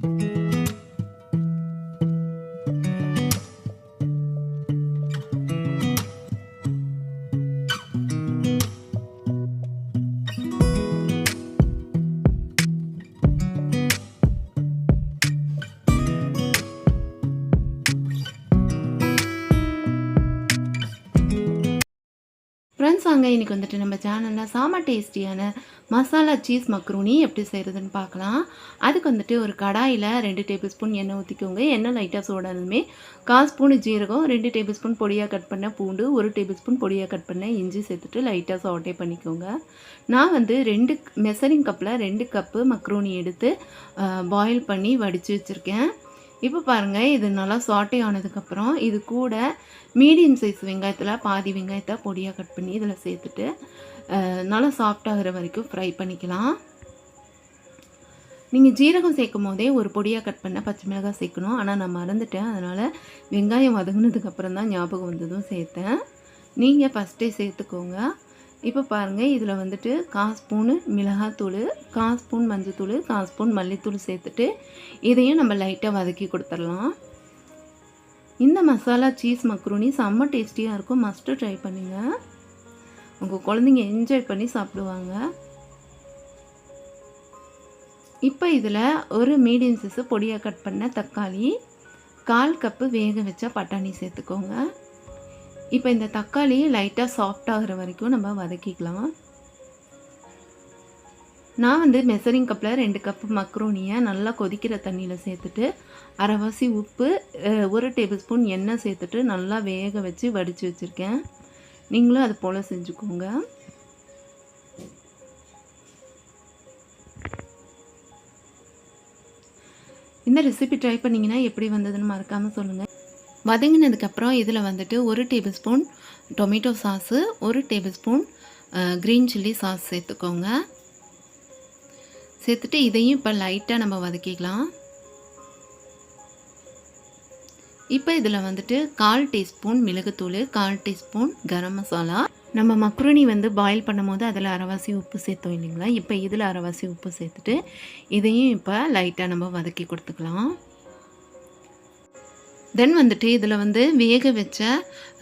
Friends வாங்க இன்றைக்கி வந்துட்டு நம்ம சேனலில் சாம டேஸ்டியான மசாலா சீஸ் மக்ரூனி எப்படி செய்கிறதுன்னு பார்க்கலாம். அதுக்கு வந்துட்டு ஒரு கடாயில் ரெண்டு டேபிள் ஸ்பூன் எண்ணெய் ஊற்றிக்கோங்க எண்ணெய் லைட்டாக சூடானதுமே கால் ஸ்பூன் ஜீரகம் ரெண்டு டேபிள் ஸ்பூன் பொடியாக கட் பண்ண பூண்டு ஒரு டேபிள் ஸ்பூன் பொடியாக கட் பண்ண இஞ்சி சேர்த்துட்டு லைட்டாக சாட்டே பண்ணிக்கோங்க. நான் வந்து ரெண்டு மெசரிங் கப்பில் ரெண்டு கப்பு மக்ரூனி எடுத்து பாயில் பண்ணி வடித்து வச்சுருக்கேன். இப்போ பாருங்கள் இது நல்லா சாட்டே ஆனதுக்கப்புறம் இது கூட மீடியம் சைஸ் வெங்காயத்தில் பாதி வெங்காயத்தை பொடியாக கட் பண்ணி இதில் சேர்த்துட்டு நல்லா சாஃப்டாகிற வரைக்கும் ஃப்ரை பண்ணிக்கலாம். நீங்கள் ஜீரகம் சேர்க்கும் போதே ஒரு பொடியாக கட் பண்ண பச்சை மிளகாய் சேர்க்கணும். ஆனால் நான் மறந்துட்டேன். அதனால் வெங்காயம் வதங்கினதுக்கப்புறம் தான் ஞாபகம் வந்ததும் சேர்த்தேன். நீங்கள் ஃபஸ்ட்டே சேர்த்துக்கோங்க. இப்போ பாருங்கள் இதில் வந்துட்டு கால் ஸ்பூனு மிளகாத்தூள் கால் ஸ்பூன் மஞ்சத்தூள் கால் ஸ்பூன் மல்லித்தூள் சேர்த்துட்டு இதையும் நம்ம லைட்டாக வதக்கி கொடுத்துடலாம். இந்த மசாலா சீஸ் மக்ரூனி செம்ம டேஸ்டியாக இருக்கும். மஸ்ட்டு ட்ரை பண்ணுங்கள் உங்கள் குழந்தைங்க என்ஜாய் பண்ணி சாப்பிடுவாங்க. இப்போ இதில் ஒரு மீடியம் சைஸு பொடியாக கட் பண்ண தக்காளி கால் கப்பு வேக வச்ச பட்டாணி சேர்த்துக்கோங்க. இப்போ இந்த தக்காளி லைட்டாக சாஃப்ட் ஆகிற வரைக்கும் நம்ம வதக்கிக்கலாம். நான் வந்து மெசரிங் கப்பில் ரெண்டு கப்பு மக்ரோனியை நல்லா கொதிக்கிற தண்ணியில் சேர்த்துட்டு அரைவாசி உப்பு ஒரு டேபிள் ஸ்பூன் எண்ணெய் சேர்த்துட்டு நல்லா வேக வச்சு வடித்து வச்சுருக்கேன். நீங்களும் அது போல் செஞ்சுக்கோங்க. இந்த ரெசிபி ட்ரை பண்ணிங்கன்னா எப்படி வந்ததுன்னு மறக்காமல் சொல்லுங்கள் வதங்கினதுக்கப்புறம் இதில் வந்துட்டு ஒரு டேபிள் ஸ்பூன் டொமேட்டோ சாஸு ஒரு tablespoon green chilli sauce சேர்த்துக்கோங்க. சேர்த்துட்டு இதையும் இப்போ லைட்டாக நம்ம வதக்கிக்கலாம். இப்போ இதில் வந்துட்டு கால் டீஸ்பூன் மிளகுத்தூள் கால் டீஸ்பூன் கரம் மசாலா. நம்ம மக்ருனி வந்து பாயில் பண்ணும்போது அதில் அரைவாசி உப்பு சேர்த்தோம் இல்லைங்களா? இப்போ இதில் அரைவாசி உப்பு சேர்த்துட்டு இதையும் இப்போ லைட்டாக நம்ம வதக்கி கொடுத்துக்கலாம். தென் வந்துட்டு இதில் வந்து வேக வச்ச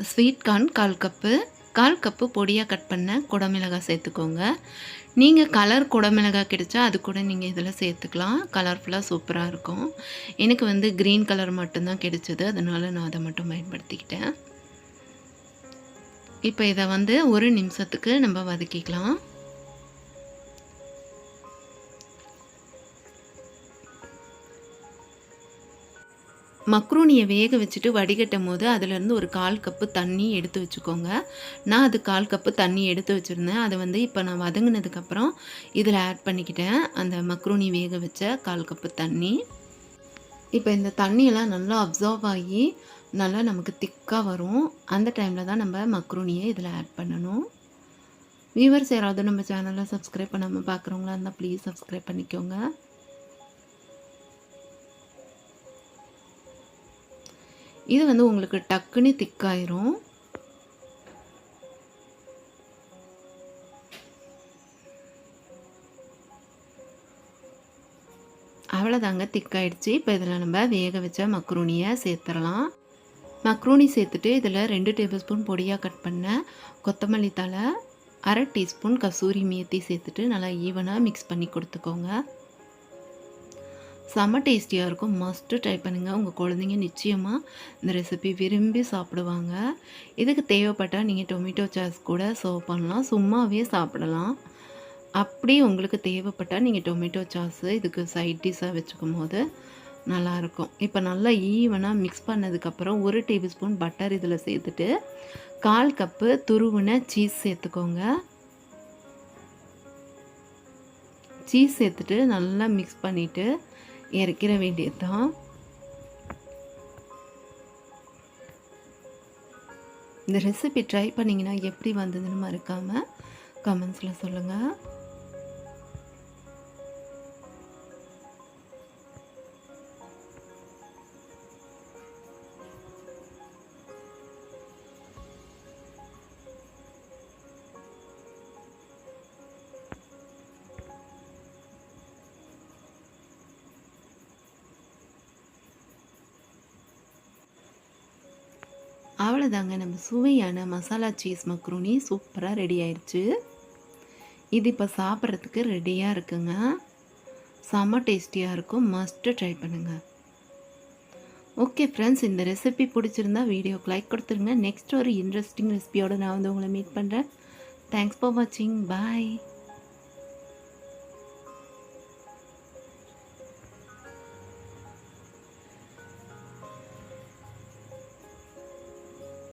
ஸ்வீட் கார்ன் கால் கப்பு கால் கப்பு பொடியாக கட் பண்ண குடமிளகாய் சேர்த்துக்கோங்க. நீங்கள் கலர் குடமிளகாய் கிடைச்சா அது கூட நீங்கள் இதில் சேர்த்துக்கலாம். கலர்ஃபுல்லாக சூப்பராக இருக்கும். எனக்கு வந்து க்ரீன் கலர் மட்டும்தான் கிடைச்சது. அதனால் நான் அதை மட்டும் பயன்படுத்திக்கிட்டேன். இப்போ இதை வந்து ஒரு நிமிஷத்துக்கு நம்ம வதக்கிக்கலாம். மக்ரூனியை வேக வச்சுட்டு வடிகட்டும் போது அதுலேருந்து ஒரு கால் கப்பு தண்ணி எடுத்து வச்சுக்கோங்க. நான் அது கால் கப்பு தண்ணி எடுத்து வச்சுருந்தேன். அதை வந்து இப்போ நான் வதங்கினதுக்கப்புறம் இதில் ஆட் பண்ணிக்கிட்டேன். அந்த மக்ரூனி வேக வச்ச கால் கப்பு தண்ணி. இப்போ இந்த தண்ணியெல்லாம் நல்லா அப்சர்வ் ஆகி நல்லா நமக்கு திக்காக வரும். அந்த டைமில் தான் நம்ம மக்ரூனியை இதில் ஆட் பண்ணணும். வியூவர்ஸ் யாராவது நம்ம சேனலை சப்ஸ்கிரைப் பண்ணாமல் பார்க்குறவங்களா இருந்தால் ப்ளீஸ் சப்ஸ்கிரைப் பண்ணிக்கோங்க. இது வந்து உங்களுக்கு டக்குன்னு திக்காயிரும் அவ்வளோதாங்க திக்காயிடுச்சு இப்போ இதில் நம்ம வேக வச்ச மக்ரூனியை சேர்த்துடலாம். மக்ரூனி சேர்த்துட்டு இதில் ரெண்டு டேபிள் ஸ்பூன் பொடியாக கட் பண்ண கொத்தமல்லி தழை அரை டீஸ்பூன் கசூரி மேத்தி சேர்த்துட்டு நல்லா ஈவனாக மிக்ஸ் பண்ணி கொடுத்துக்கோங்க. செம்ம டேஸ்டியாக இருக்கும். மஸ்ட்டு ட்ரை பண்ணுங்கள் உங்கள் குழந்தைங்க நிச்சயமாக இந்த ரெசிபி விரும்பி சாப்பிடுவாங்க. இதுக்கு தேவைப்பட்டால் நீங்கள் டொமேட்டோ சாஸ் கூட சர்வ் பண்ணலாம். சும்மாவே சாப்பிடலாம். அப்படி உங்களுக்கு தேவைப்பட்டால் நீங்கள் டொமேட்டோ சாஸு இதுக்கு சைட் டிஷ்ஷாக வச்சுக்கும் போது நல்லாயிருக்கும். இப்போ நல்லா ஈவனாக மிக்ஸ் பண்ணதுக்கப்புறம் ஒரு டேபிள் ஸ்பூன் பட்டர் இதில் சேர்த்துட்டு கால் கப்பு துருவின சீஸ் சேர்த்துக்கோங்க. சீஸ் சேர்த்துட்டு நல்லா மிக்ஸ் பண்ணிவிட்டு இறக்கிற வேண்டியது தான் இந்த ரெசிபி ட்ரை பண்ணிங்கன்னா எப்படி வந்ததுன்னு மறக்காமல் கமெண்ட்ஸில் சொல்லுங்கள் அவ்வளோதாங்க நம்ம சுவையான மசாலா சீஸ் மக்ரூனி சூப்பராக ரெடி ஆயிடுச்சு இது இப்போ சாப்பிட்றதுக்கு ரெடியாக இருக்குங்க. செம்ம டேஸ்டியாக இருக்கும். மஸ்ட்டு ட்ரை பண்ணுங்கள் ஓகே ஃப்ரெண்ட்ஸ் இந்த ரெசிபி பிடிச்சிருந்தா வீடியோக்கு லைக் கொடுத்துருங்க. நெக்ஸ்ட் ஒரு இன்ட்ரெஸ்டிங் ரெசிபியோடு நான் வந்து உங்களை மீட் பண்ணுறேன் தேங்க்ஸ் ஃபார் வாட்சிங் பாய்